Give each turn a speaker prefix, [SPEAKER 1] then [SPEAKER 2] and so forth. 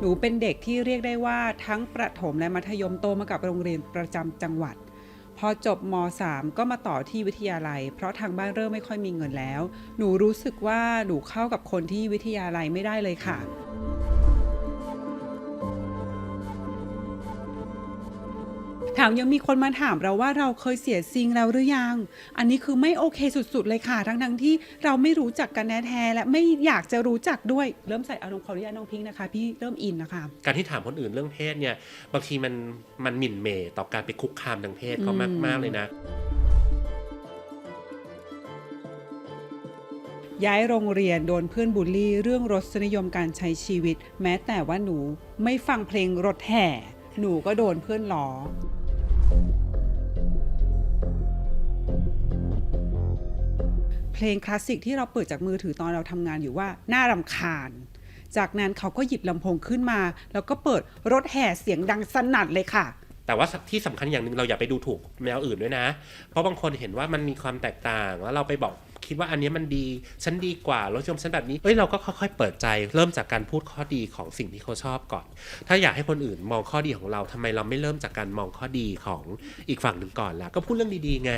[SPEAKER 1] หนูเป็นเด็กที่เรียกได้ว่าทั้งประถมและมัธยมโตมากับโรงเรียนประจำจังหวัด พอจบม .3 ก็มาต่อที่วิทยาลัย เพราะทางบ้านเริ่มไม่ค่อยมีเงินแล้ว หนูรู้สึกว่าหนูเข้ากับคนที่วิทยาลัยไม่ได้เลยค่ะ ถามยังมีคนมาถามเราว่าเราเคยเสียซิงแล้วหรือยัง อันนี้คือไม่โอเคสุดๆเลยค่ะ ทั้งๆที่เราไม่รู้จักกันแท้ๆและไม่อยากจะรู้จักด้วย เริ่มใส่อารมณ์ขออนุญาตน้องพิงค์นะคะ พี่เริ่มอินนะคะ
[SPEAKER 2] การที่ถามคนอื่นเรื่องเพศเนี่ยบางทีมันมันหมิ่นเหม่ต่อการไปคุกคามทางเพศเขา
[SPEAKER 1] อืม
[SPEAKER 2] มากๆเลยนะ
[SPEAKER 1] ย้ายโรงเรียนโดนเพื่อนบูลลี่ เรื่องรสนิยมการใช้ชีวิต แม้แต่ว่าหนูไม่ฟังเพลงรถแห่ หนูก็โดนเพื่อนล้อ เพลงคลาสสิกที่เราเปิดจากมือถือตอนเราทำงานอยู่ว่าน่ารำคาญ จากนั้นเขาก็หยิบลำโพงขึ้นมา แล้วก็เปิดรถแห่เสียงดังสนั่นเลยค่ะ
[SPEAKER 2] แต่ว่าที่สำคัญอย่างหนึ่งเราอย่าไปดูถูกแนวอื่นด้วยนะ เพราะบางคนเห็นว่ามันมีความแตกต่างแล้วเราไปบอก คิดว่าอันนี้มันดี ฉันดีกว่ารสนิยมฉันแบบนี้เอ้ยเราก็ค่อยๆเปิดใจ เริ่มจากการพูดข้อดีของสิ่งที่เขาชอบก่อน ถ้าอยากให้คนอื่นมองข้อดีของเราทำไมเราไม่เริ่มจากการมองข้อดีของอีกฝั่งหนึ่งก่อนล่ะก็พูดเรื่องดีๆไง